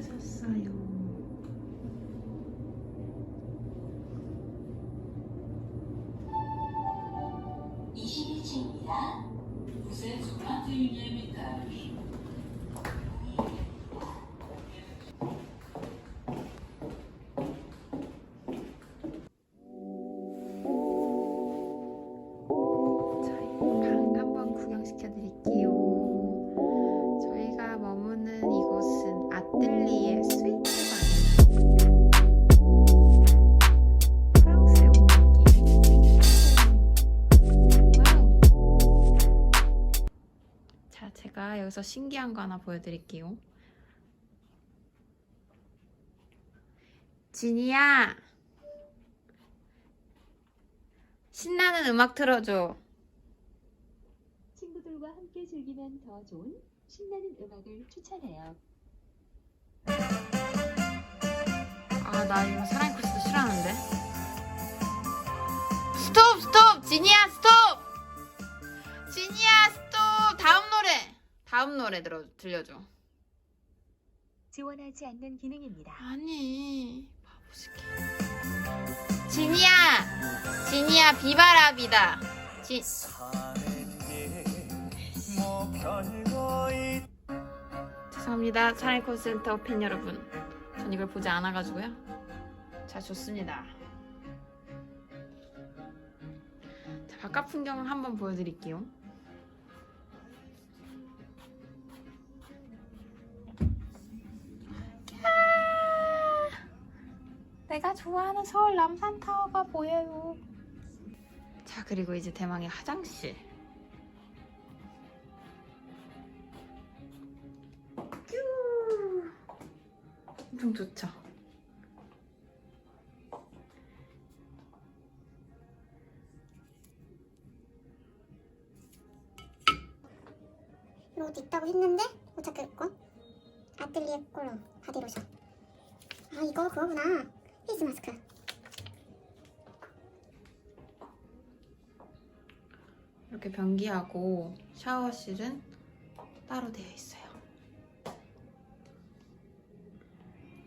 깨졌어요. 신기한 거 하나 보여드릴게요. 지니야, 신나는 음악 틀어줘. 친구들과 함께 즐기면 더 좋은 신나는 음악을 추천해요. 아, 나 이거 사랑의 코스도 싫어하는데. 스톱, 스톱! 지니야, 스톱! 다음 노래 들어, 들려줘. 지원하지 않는 기능입니다. 아니, 바보시게. 지니야! 지니야, 비바라비다. 지, 죄송합니다. 사랑의 콜센터 팬 여러분. 전 이걸 보지 않아가지고요. 자, 좋습니다. 자, 바깥 풍경을 한번 보여드릴게요. 내가 좋아하는 서울 남산타워가 보여요. 자, 그리고 이제 대망의 화장실. 뀨! 엄청 좋죠? 것도 있다고 했는데 못 찾겠고 아틀리에 콜로 바디로션 아 이거 그거구나 페 이스 마스크 이렇게 변기하고 샤워실은 따로 되어 있어요.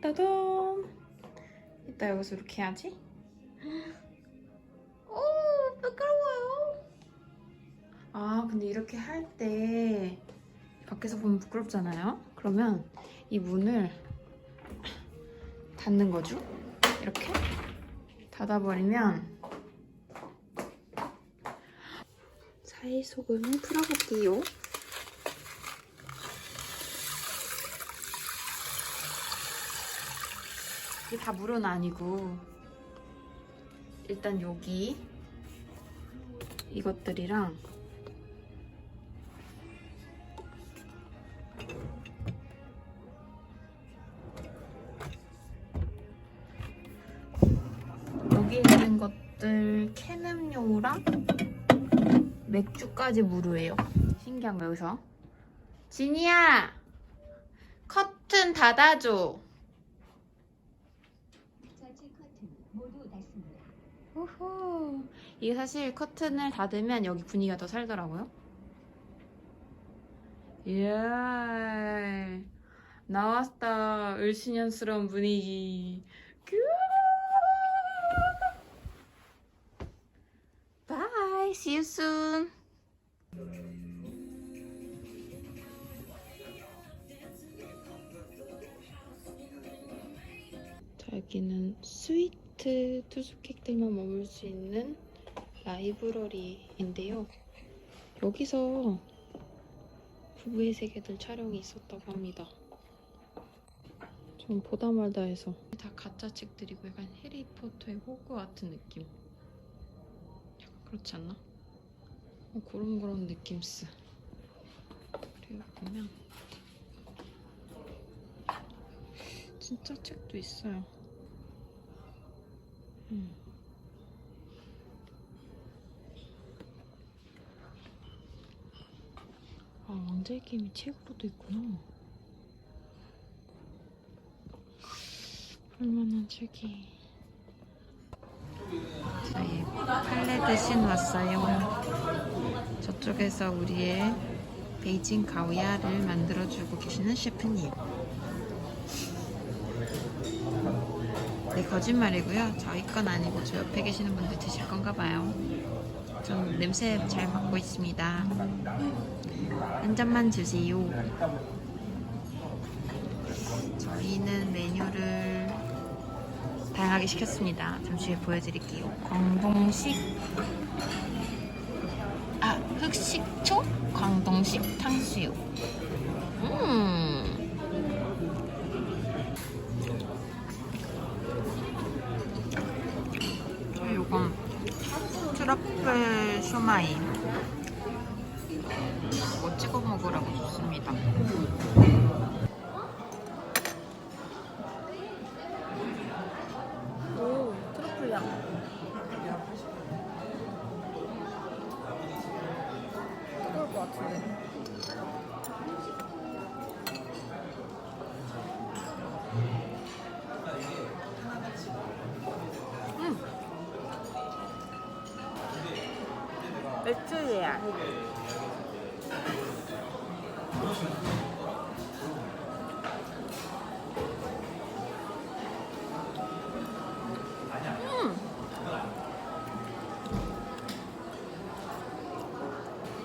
따단! 이따 여기서 이렇게 해야지. 오, 부끄러워요. 아, 근데 이렇게 할 때 밖에서 보면 부끄럽잖아요? 그러면 이 문을 닫는 거죠. 이렇게 닫아버리면 사이 소금을 풀어볼게요. 이게 다 물은 아니고 일단 여기 이것들이랑 맥주까지 무료예요. 신기한 거 여기서. 지니야! 커튼 닫아줘. 우후. 이게 사실 커튼을 닫으면 여기 분위기가 더 살더라고요. 이야. 나왔다. 을씨년스러운 분위기. 큐! 여기는 스위트 투숙객들만 머물 수 있는 라이브러리인데요. 여기서 부부의 세계들 촬영이 있었다고 합니다. 전 보다 말다 해서 다 가짜 책들이고 약간 해리포터의 호그와트 느낌. 약간 그렇지 않나? 어, 그런 그런 느낌스. 그리고 보면 진짜 책도 있어요. 음. 아, 왕자의 게임이 책으로도 있구나. 볼만한 책이. 저희 팔레드 신 왔어요. 저쪽에서 우리의 베이징 가오야를 만들어주고 계시는 셰프님. 네, 거짓말이고요. 저희 건 아니고 저 옆에 계시는 분들 드실 건가 봐요. 전 냄새 잘 맡고 있습니다. 한 잔만 주세요. 저희는 메뉴를 다양하게 시켰습니다. 잠시 후에 보여드릴게요. 광동식 아 흑식초 광동식 탕수육. 음. 쇼마이. 이거 찍어 먹으라고 좋습니다. 맥주야.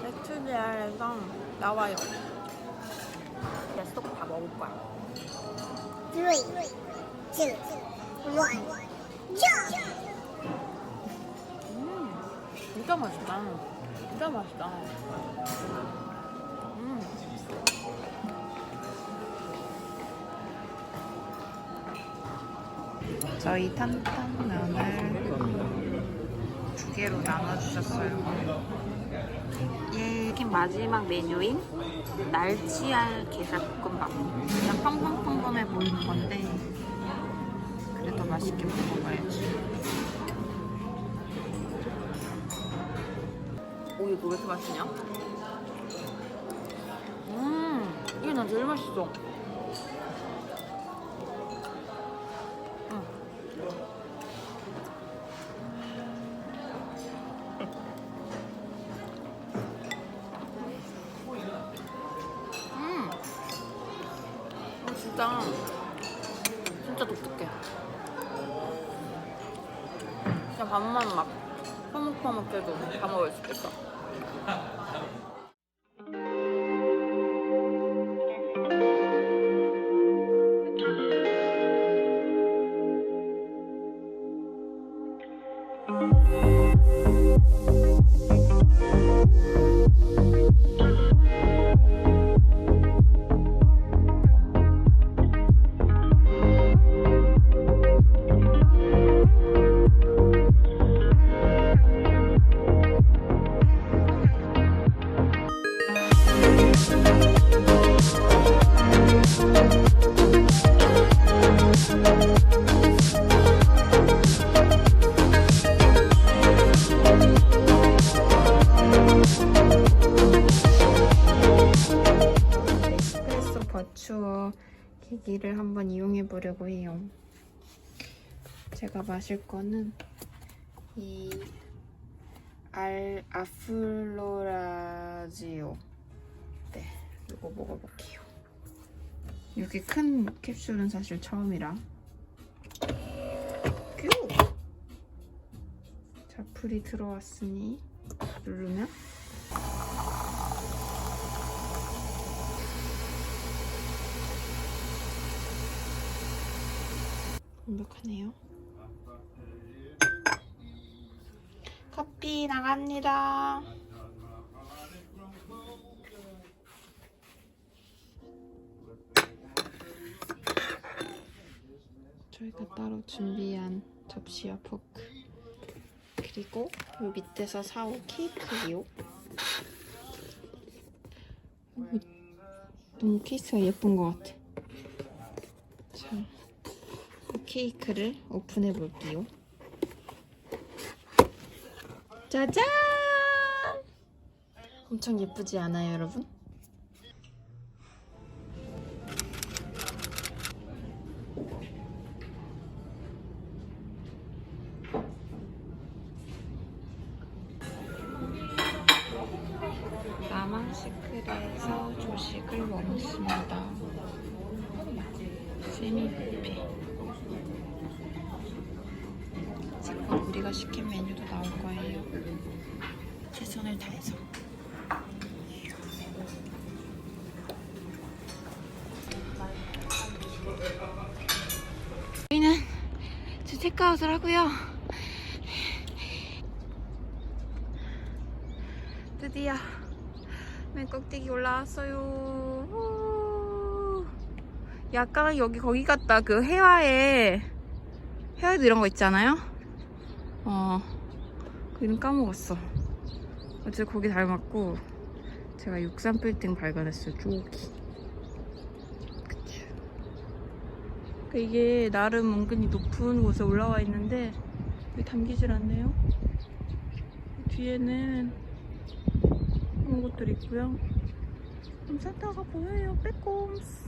맥주리알에서 나와요. 이제 쏙다 먹을 거야. 3, 2, 1, jump! 음, 진짜 맛있다. 진짜 맛있다. 음. 저희 탄탄면을 두 개로 나눠주셨어요. 예, 이렇게 마지막 메뉴인 날치알 게살볶음밥. 그냥 평범평범해 보이는 건데 그래도 맛있게 먹어봐야지. 오 이거 왜 이렇게 맛있냐? 음 이게 난 제일 맛있어 음. 음. 어, 진짜 진짜 독특해 그냥 밥만 막 퍼먹퍼먹 해도 다 먹을 수 있겠다 버추어 기기를 한번 이용해 보려고 해요. 제가 마실 거는 이 알 아플로라지오. 네, 이거 먹어볼게요. 이렇게 큰 캡슐은 사실 처음이라. 큐! 자, 풀이 들어왔으니 누르면 완벽하네요. 커피 나갑니다. 저희가 따로 준비한 접시와 포크 그리고 이 밑에서 사온 케이크요. 어, 너무 케이스가 예쁜 것 같아. 자. 케이크를 오픈해 볼게요. 짜잔! 엄청 예쁘지 않아요, 여러분? 나만 시크릿에서 조식을 먹었습니다. 세미 저희가 시킨 메뉴도 나올 거예요. 최선을 다해서. 저희는 지금 체크아웃을 하고요. 드디어 맨 꼭대기 올라왔어요. 우. 약간 여기 거기 같다. 그 해화에 해화에도 이런 거 있잖아요. 어, 그 이름 까먹었어. 어제 거기 닮았고 제가 63 빌딩 발견했어요. 저기. 그치. 그러니까 이게 나름 은근히 높은 곳에 올라와 있는데 여기 담기질 않네요. 뒤에는 그런 것들이 있고요. 좀 산타가 보여요. 빼꼼스.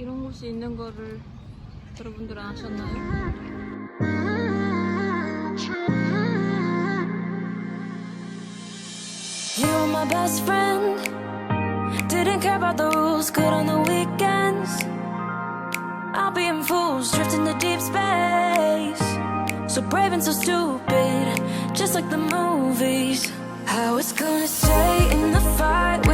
이런 곳이 있는 거를 여러분들은 아셨나요? You were my best friend. Didn't care about the rules, good on the weekends. I'll be in fools, drifting to deep space. So brave and so stupid, just like the movies. I was gonna stay in the fight